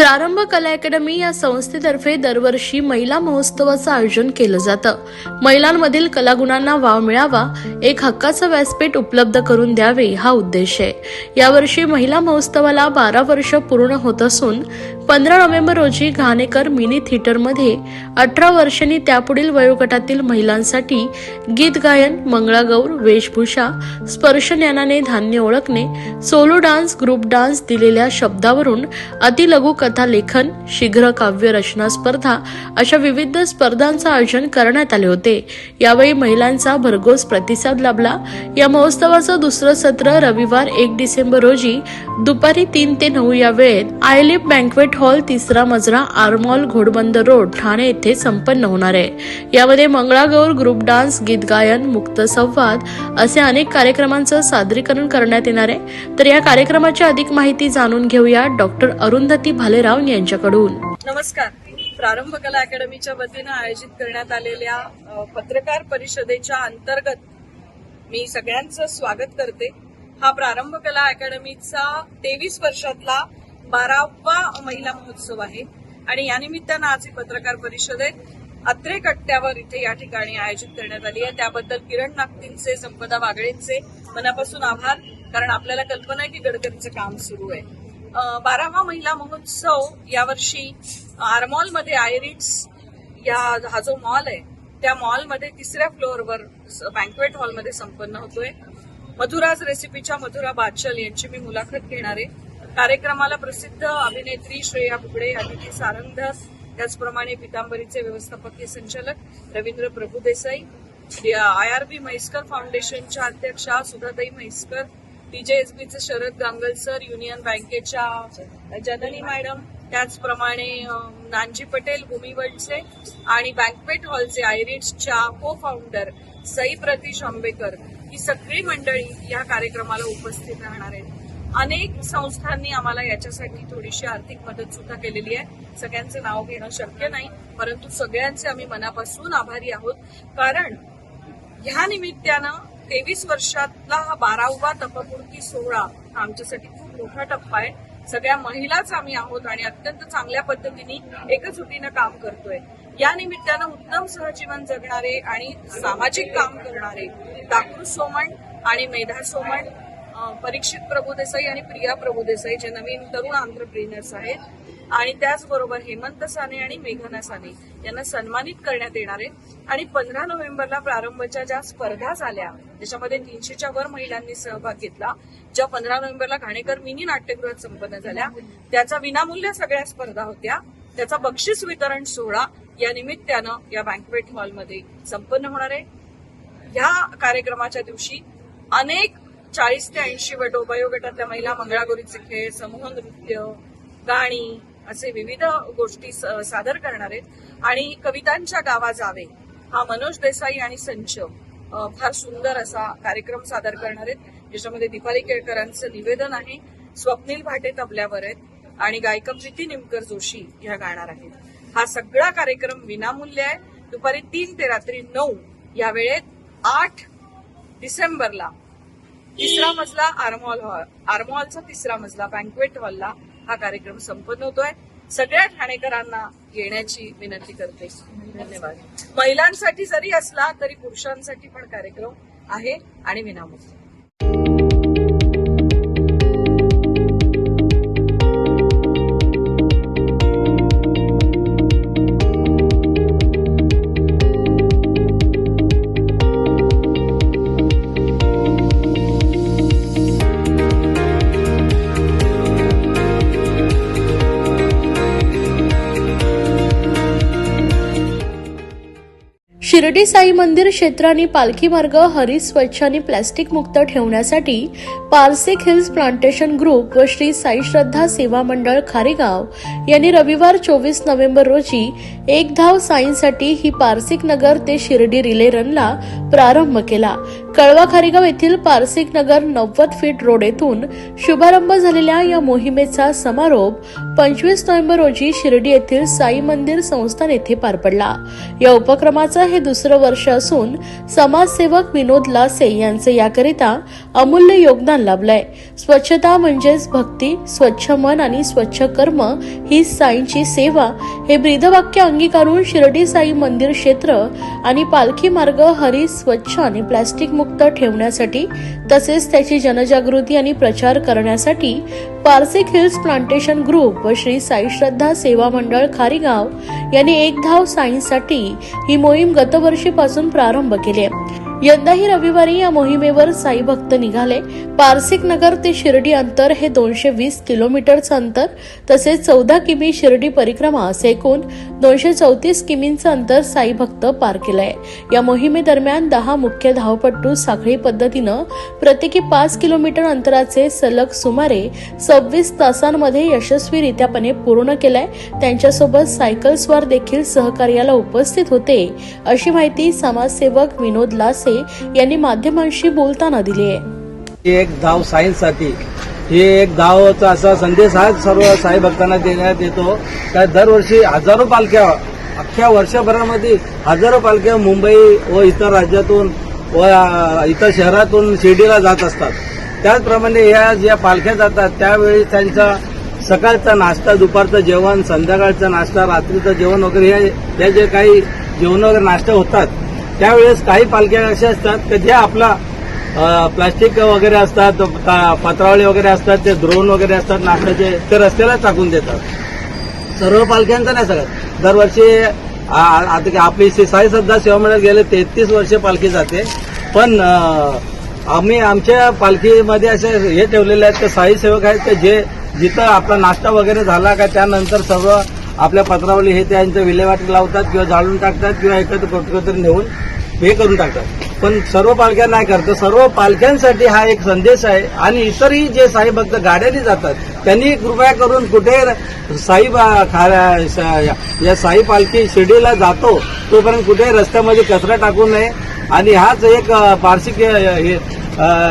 प्रारंभ कला अकॅडमी या संस्थेतर्फे दरवर्षी महिला महोत्सवाचं आयोजन केलं जातं. महिलांमधील कलागुणांना वाव मिळावा एक हक्काचं व्यासपीठ उपलब्ध करून द्यावे हा उद्देश आहे. यावर्षी महिला महोत्सवाला बारा वर्ष पूर्ण होत असून पंधरा नोव्हेंबर रोजी घाणेकर मिनी थिएटरमध्ये अठरा वर्षांनी त्यापुढील वयोगटातील महिलांसाठी गीत गायन मंगळागौर वेशभूषा स्पर्श ज्ञानाने धान्य ओळखणे सोलो डान्स ग्रुप डान्स दिलेल्या शब्दावरून अतिलघु कथा लेखन शीघ्र काव्य रचना स्पर्धा अशा विविध स्पर्धांचं आयोजन करण्यात आले होते. यावेळी महिलांचा भरघोस प्रतिसाद लाभला. या महोत्सवाचं दुसरं सत्र रविवार एक डिसेंबर रोजी दुपारी तीन ते नऊ या वेळेत आयलिप बँकवेट हॉल तिसरा मजरा आरमॉल घोडबंद रोड ठाणे येथे संपन्न होणार आहे. यामध्ये मंगळागौर ग्रुप डान्स गीत गायन मुक्त संवाद असे अनेक कार्यक्रमांचं सादरीकरण करण्यात येणार आहे. तर या कार्यक्रमाची अधिक माहिती जाणून घेऊया डॉक्टर अरुंधती भाले भालेराव यांच्याकडून. नमस्कार. प्रारंभ कला अकॅडमीच्या वतीनं आयोजित करण्यात आलेल्या पत्रकार परिषदेच्या अंतर्गत मी सगळ्यांचं स्वागत करते. हा प्रारंभ कला अकॅडमीचा तेवीस वर्षातला बारावा महिला महोत्सव आहे. आणि या निमित्तानं आज ही पत्रकार परिषदेत अत्रे कट्ट्यावर इथे या ठिकाणी आयोजित करण्यात आली आहे. त्याबद्दल किरण नागतींचे संपदा वागळेंचे मनापासून आभार कारण आपल्याला कल्पना आहे की गडकरीचं काम सुरू आहे. बारावा महिला महोत्सव यावर्षी आरमॉलमध्ये आयरिट्स या हा जो मॉल आहे त्या मॉलमध्ये तिसऱ्या फ्लोअरवर बँकवेट हॉलमध्ये संपन्न होतोय. मधुराज रेसिपीच्या मधुरा बाचल यांची मी मुलाखत घेणार आहे. कार्यक्रमाला प्रसिद्ध अभिनेत्री श्रेया बुगडे अदिती सारंगदास त्याचप्रमाणे पितांबरीचे व्यवस्थापकीय संचालक Ravindra Prabhu Desai I R B Mhaiskar फाउंडेशनच्या अध्यक्षा सुधाताई म्हैसकर टीजेएसबीचे शरद गांगल सर युनियन बँकेच्या जननी मॅडम त्याचप्रमाणे नानजी पटेल भूमिवडचे आणि बँकवेट हॉलचे आयरिट्सच्या को फाउंडर सई प्रतीश आंबेकर ही सगळी मंडळी या कार्यक्रमाला उपस्थित राहणार आहेत. अनेक संस्थांनी आम्हाला याच्यासाठी थोडीशी आर्थिक मदत सुद्धा केलेली आहे. सगळ्यांचं नाव घेणं शक्य नाही परंतु सगळ्यांचे आम्ही मनापासून आभारी आहोत. कारण ह्या निमित्तानं तेवीस वर्षातला हा बारावा तपमूर्ती सोहळा हा आमच्यासाठी खूप मोठा टप्पा आहे. सगळ्या महिलाच आम्ही आहोत आणि अत्यंत चांगल्या पद्धतीने एकजुटीनं काम करतोय. या निमित्तानं उत्तम सहजीवन जगणारे आणि सामाजिक काम करणारे दाखरू सोमण आणि मेधा सोमण परीक्षित प्रभुदेसाई आणि प्रिया प्रभुदेसाई जे नवीन तरुण आंतरप्रिनर्स आहेत आणि त्याचबरोबर हेमंत साने आणि मेघना साने यांना सन्मानित करण्यात येणार आहे. आणि पंधरा नोव्हेंबरला प्रारंभच्या ज्या स्पर्धा झाल्या ज्याच्यामध्ये तीनशेच्या वर महिलांनी सहभाग घेतला ज्या पंधरा नोव्हेंबरला घाणेकर मिनी नाट्यगृहात संपन्न झाल्या त्याचा विनामूल्य सगळ्या स्पर्धा होत्या. त्याचा बक्षीस वितरण सोहळा या निमित्तानं या बँकवेट हॉलमध्ये संपन्न होणार आहे. ह्या कार्यक्रमाच्या दिवशी अनेक चाळीस ते ऐंशी वयोगटातल्या महिला मंगळागौरीचे खेळ समूह नृत्य गाणी असे विविध गोष्टी सादर करणार आहेत. आणि कवितांच्या गावा जावे हा मनोज देसाई आणि संच फार सुंदर असा कार्यक्रम सादर करणार आहेत. ज्याच्यामध्ये दीपाली केळकरांचं निवेदन आहे स्वप्नील भाटे तबल्यावर आहेत आणि गायिका प्रीती निमकर जोशी ह्या गाणार आहेत. हा सगळा कार्यक्रम विनामूल्य आहे. दुपारी तीन ते रात्री नऊ या वेळेत आठ डिसेंबरला तिसरा मजला आरमॉल हॉल आरमॉलचा तिसरा मजला बँकवेट हॉलला हा कार्यक्रम संपन्न होतोय. सगळ्या ठाणेकरांना येण्याची विनंती करते. धन्यवाद. महिलांसाठी जरी असला तरी पुरुषांसाठी पण कार्यक्रम आहे आणि विनामुक्त शिर्डी साई मंदिर क्षेत्राने पालखी मार्ग हरित स्वच्छ आणि प्लॅस्टिक मुक्त ठेवण्यासाठी पारसिक हिल्स प्लांटेशन ग्रुप व श्री साई श्रद्धा सेवा मंडळ खारेगाव यांनी रविवार चोवीस नोव्हेंबर रोजी एक धाव साईंसाठी ही पारसिक नगर ते शिर्डी रिले रनला प्रारंभ केला. कळवा खारेगाव येथील पारसिक नगर नव्वद फीट रोड येथून शुभारंभ झालेल्या या मोहिमेचा समारोप पंचवीस नोव्हेंबर रोजी शिर्डी येथील साई मंदिर संस्थान येथे पार पडला. या उपक्रमाचं हे दुसरं वर्ष असून समाजसेवक विनोद लासे यांचे याकरिता अमूल्य योगदान लाभलंय स्वच्छता म्हणजेच भक्ती स्वच्छ मन आणि स्वच्छ कर्म ही साईंची सेवा हे ब्रीदवाक्य अंगीकारून शिर्डी साई मंदिर क्षेत्र आणि पालखी मार्ग हरी स्वच्छ आणि प्लास्टिक मुक्त ठेवण्यासाठी तसेच त्याची जनजागृती आणि प्रचार करण्यासाठी पारसिक हिल्स प्लांटेशन ग्रुप व श्री साई श्रद्धा सेवा मंडळ खारीगाव यांनी एक धाव साईंसाठी ही मोहीम गतवर्षीपासून प्रारंभ केली आहे. यंदाही रविवारी या मोहिमेवर साई भक्त निघाले. पारसिक नगर ते शिर्डी अंतर हे दोनशे वीस किलोमीटरचं अंतर तसेच चौदा किमी शिर्डी परिक्रमा असे एकूण दोनशे चौतीस किमींचं अंतर साई भक्त पार केलंय. या मोहिमेदरम्यान दहा मुख्य धावपट्टू साखळी पद्धतीनं प्रत्येकी पाच किलोमीटर अंतराचे सलग सुमारे सव्वीस तासांमध्ये यशस्वीरित्यापणे पूर्ण केलंय. त्यांच्यासोबत सायकलस्वार देखील सहकार्याला उपस्थित होते अशी माहिती समाजसेवक विनोद लासे यांनी माध्यमांशी बोलताना दिली. आहे एक धाव सायन्ससाठी हे एक धावचा असा संदेश हा सर्व साई भक्तांना देण्यात येतो. त्या दरवर्षी हजारो पालख्या अख्ख्या वर्षभरामध्ये हजारो पालख्या मुंबई व इतर राज्यातून व इतर शहरातून शिर्डीला जात असतात. त्याचप्रमाणे या ज्या पालख्या जातात. त्यावेळी त्यांचा सकाळचा नाश्ता दुपारचं जेवण संध्याकाळचा नाश्ता रात्रीचं जेवण वगैरे हे हे जे काही जेवण वगैरे नाश्ता होतात त्यावेळेस काही पालख्या अशा असतात की ज्या आपला प्लास्टिक वगैरे असतात ता- पत्रावळी वगैरे असतात ते द्रोण वगैरे असतात नाश्त्याचे ते रस्त्याला टाकून देतात. सर्व पालख्यांचं नाही सगळं दरवर्षी आता की आपली साई श्रद्धा सेवा मंडळ गेले तेहतीस वर्षे पालखी जाते. पण आम्ही आमच्या पालखीमध्ये असे हे ठेवलेले आहेत की साई सेवक आहेत की जे जिथं आपला नाश्ता वगैरे झाला का त्यानंतर सर्व आपल्या पत्रावली हे त्यांचं विल्हेवाट लावतात किंवा जाळून टाकतात किंवा एकत्र कुठं नेऊन हे करून टाकतात. पण सर्व पालख्या नाही करत. सर्व पालख्यांसाठी हा एक संदेश आहे. आणि इतरही जे साई भक्त गाड्याने जातात त्यांनी कृपया करून कुठे साई या साई पालखी शिर्डीला जातो तोपर्यंत कुठे रस्त्यामध्ये कचरा टाकू नये. आणि हाच एक पारसिक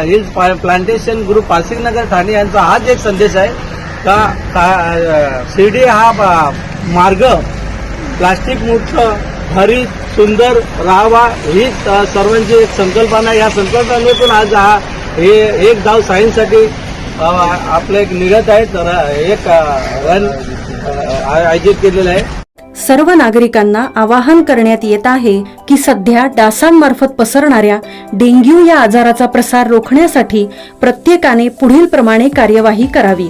हिल्स पा- प्लांटेशन ग्रुप पारसिक नगर ठाणे यांचा हाच एक संदेश आहे. का शिर्डी हा बा- मार्ग. प्लास्टिक मुक्त हरित सुंदर राहावा ही सर्वांची एक संकल्पना. या संकल्पनेतून आज हा हे एक धाव सायन्ससाठी आपलं एक निघत आहे. तर एक रन आयोजित केलेलं आहे. सर्व नागरिकांना आवाहन करण्यात येत आहे की सध्या डासांमार्फत पसरणाऱ्या डेंग्यू या आजाराचा प्रसार रोखण्यासाठी प्रत्येकाने पुढील प्रमाणे कार्यवाही करावी.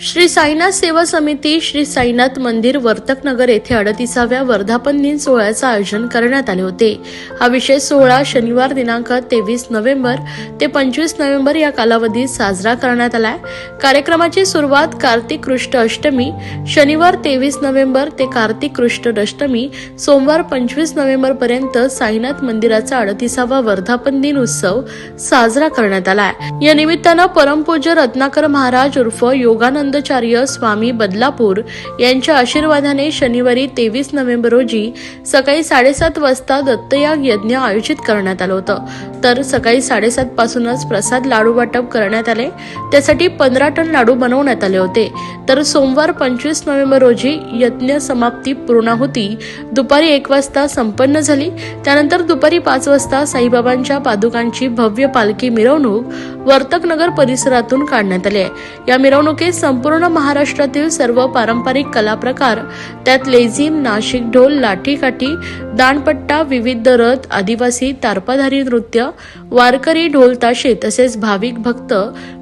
श्री साईनाथ सेवा समिती श्री साईनाथ मंदिर वर्तकनगर येथे अडतीसाव्या वर्धापन दिन सोहळ्याचं आयोजन करण्यात आले होते. हा विशेष सोहळा शनिवार दिनांक तेवीस नोव्हेंबर ते पंचवीस नोव्हेंबर या कालावधीत साजरा करण्यात आलाय. कार्यक्रमाची सुरुवात कार्तिक कृष्ण अष्टमी शनिवार तेवीस नोव्हेंबर ते कार्तिक कृष्ण अष्टमी सोमवार पंचवीस नोव्हेंबर पर्यंत साईनाथ मंदिराचा अडतीसावा वर्धापन दिन उत्सव साजरा करण्यात आलाय. या निमित्तानं परमपूज्य रत्नाकर महाराज उर्फ योगानंद परमानंदचार्य स्वामी बदलापूर यांच्या आशीर्वादाने शनिवारी तेवीस नोव्हेंबर रोजी सकाळी साडेसात वाजता दत्तयाग यज्ञ आयोजित करण्यात आलं होतं. तर सकाळी साडेसात पासूनच प्रसाद लाडू वाटप करण्यात आले. त्यासाठी पंधरा टन लाडू बनवण्यात आले होते. तर सोमवार पंचवीस नोव्हेंबर रोजी यज्ञ समाप्ती पूर्णाहुती दुपारी एक वाजता संपन्न झाली. त्यानंतर दुपारी पाच वाजता साईबाबांच्या पादुकांची भव्य पालखी मिरवणूक वर्तकनगर परिसरातून काढण्यात आली आहे. या मिरवणुकीत संपूर्ण महाराष्ट्रातील सर्व पारंपरिक कला प्रकार त्यात लेझिम नाशिक ढोल लाठीकाठी दाणपट्टा विविध रथ आदिवासी तारपाधारी नृत्य वारकरी ढोल ताशे तसेच भाविक भक्त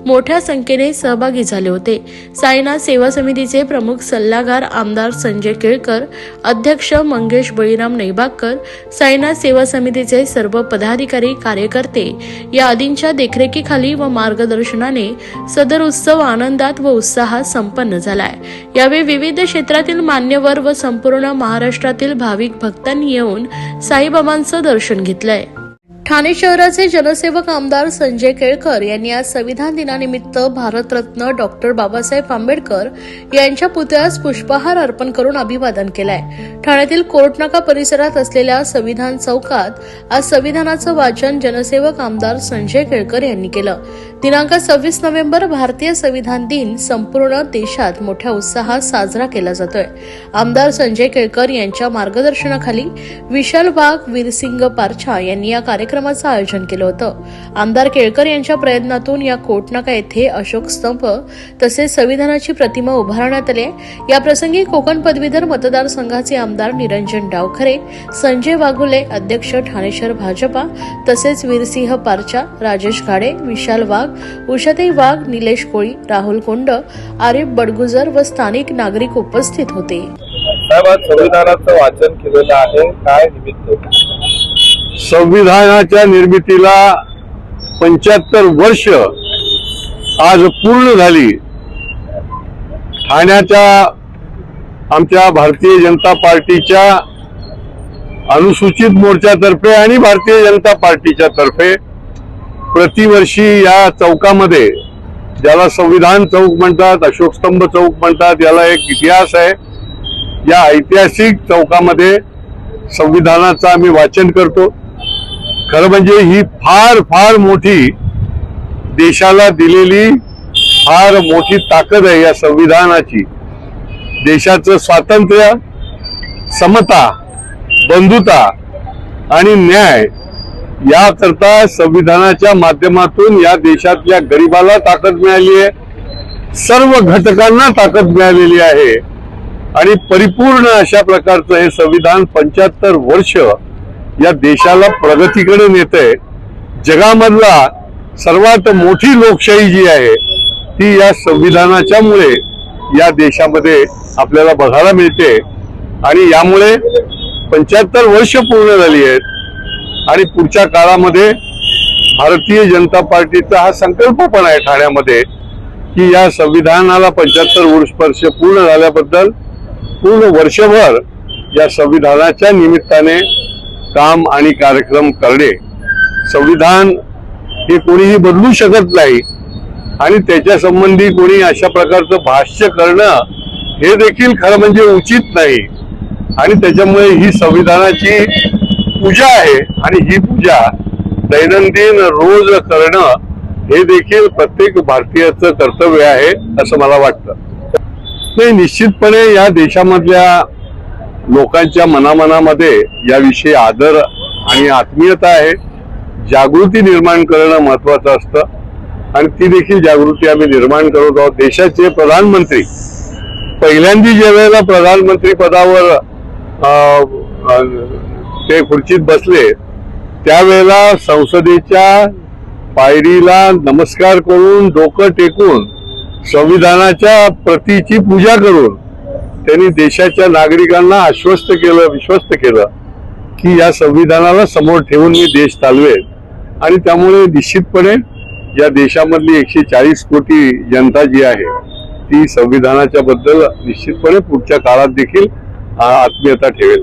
मोठ्या संख्येने सहभागी झाले होते. साईनाथ सेवा समितीचे प्रमुख सल्लागार आमदार संजय केळकर अध्यक्ष मंगेश बळीराम नैबागकर साईनाथ सेवा समितीचे सर्व पदाधिकारी कार्यकर्ते या आदींच्या देखरेखीखाली व मार्गदर्शनाने सदर उत्सव आनंदात व उत्साहात संपन्न झालाय. यावेळी विविध क्षेत्रातील मान्यवर व संपूर्ण महाराष्ट्रातील भाविक भक्तांनी येऊन साईबाबांचं दर्शन घेतलंय. ठाणे शहराचे जनसेवक आमदार संजय केळकर यांनी आज संविधान दिनानिमित्त भारतरत्न डॉक्टर बाबासाहेब आंबेडकर यांच्या पुतळ्यास पुष्पहार अर्पण करून अभिवादन केलंय. ठाण्यातील कोर्टनाका परिसरात असलेल्या संविधान चौकात आज संविधानाचं वाचन जनसेवक आमदार संजय केळकर यांनी केलं. दिनांक सव्वीस नोव्हेंबर भारतीय संविधान दिन संपूर्ण देशात मोठ्या उत्साहात साजरा केला जातोय. आमदार संजय केळकर यांच्या मार्गदर्शनाखाली विशाल वाघ वीरसिंग पारछा यांनी या कार्यक्रमाचं आयोजन केलं होतं. आमदार केळकर यांच्या प्रयत्नातून या कोटनाका येथे अशोक स्तंभ तसेच संविधानाची प्रतिमा उभारण्यात आली याप्रसंगी या प्रसंगी कोकण पदवीधर मतदारसंघाचे आमदार निरंजन डावखरे संजय वाघुले अध्यक्ष ठाणे शहर भाजपा तसेच वीरसिंह पारचा राजेश घाडे विशाल वाघ उषाताई वाघ निलेश कोळी राहुल कोंड आरिफ बडगुजर व स्थानिक नागरिक उपस्थित होते. साहेब आज संविधानाचं वाचन केलेलं आहे. काय निमित्त? संविधानाच्या निर्मितीला पंच्याहत्तर वर्ष आज पूर्ण झाली. ठाण्याच्या आमच्या भारतीय जनता पार्टीच्या अनुसूचित मोर्चातर्फे आणि भारतीय जनता पार्टीच्या तर्फे प्रतिवर्षी या चौकामध्ये ज्याला संविधान चौक म्हणतात अशोकस्तंभ चौक म्हणतात याला एक इतिहास आहे. या ऐतिहासिक चौकामध्ये संविधानाचं आम्ही वाचन करतो. खरं म्हणजे ही फार फार मोठी देशाला दिलेली फार मोठी ताकद आहे या संविधानाची. देशाचं स्वातंत्र्य समता बंधुता आणि न्याय याकरता संविधानाच्या माध्यमातून या देशातल्या गरिबाला ताकद मिळाली आहे. सर्व घटकांना ताकद मिळालेली आहे. आणि परिपूर्ण अशा प्रकारचं हे संविधान पंच्याहत्तर वर्ष या देशाला प्रगतीकडे नेत आहे जगामधला सर्वात मोठी लोकशाही जी आहे ती या संविधानाच्यामुळे या देशामध्ये आपल्याला बघायला मिळते. आणि यामुळे पंच्याहत्तर वर्ष पूर्ण झाली आहेत. आणि पुढच्या काळामध्ये भारतीय जनता पार्टीचा हा संकल्प पण आहे ठाण्यामध्ये की या संविधानाला पंच्याहत्तर वर्ष पूर्ण झाल्याबद्दल पूर्ण वर्षभर या संविधानाच्या निमित्ताने काम आणि कार्यक्रम करणे. संविधान हे कोणीही बदलू शकत नाही आणि त्याच्या संबंधी कोणी अशा प्रकारचं भाष्य करणं हे देखील खरं म्हणजे उचित नाही. आणि त्याच्यामुळे ही संविधानाची पूजा आहे आणि ही पूजा दैनंदिन रोज करणं हे देखील प्रत्येक भारतीयाचं कर्तव्य आहे असं मला वाटतं. नाही निश्चितपणे या देशामधल्या लोकांच्या मनामनामध्ये याविषयी आदर आणि आत्मीयता आहे. जागृती निर्माण करणं महत्वाचं असतं आणि ती देखील जागृती आम्ही निर्माण करत आहोत. देशाचे प्रधानमंत्री पहिल्यांदी ज्या वेळेला प्रधानमंत्री पदावर अं, ते खुर्चीत बसले त्यावेळेला संसदेच्या पायरीला नमस्कार करून डोकं टेकून संविधानाच्या प्रतीची पूजा करून त्यांनी देशाच्या नागरिकांना आश्वस्त केलं विश्वस्त केलं की या संविधानाला समोर ठेवून मी देश चालवेल. आणि त्यामुळे निश्चितपणे या देशामधली एकशे चाळीस कोटी जनता जी आहे ती संविधानाच्या बद्दल निश्चितपणे पुढच्या काळात देखील आत्मीयता ठेवेल.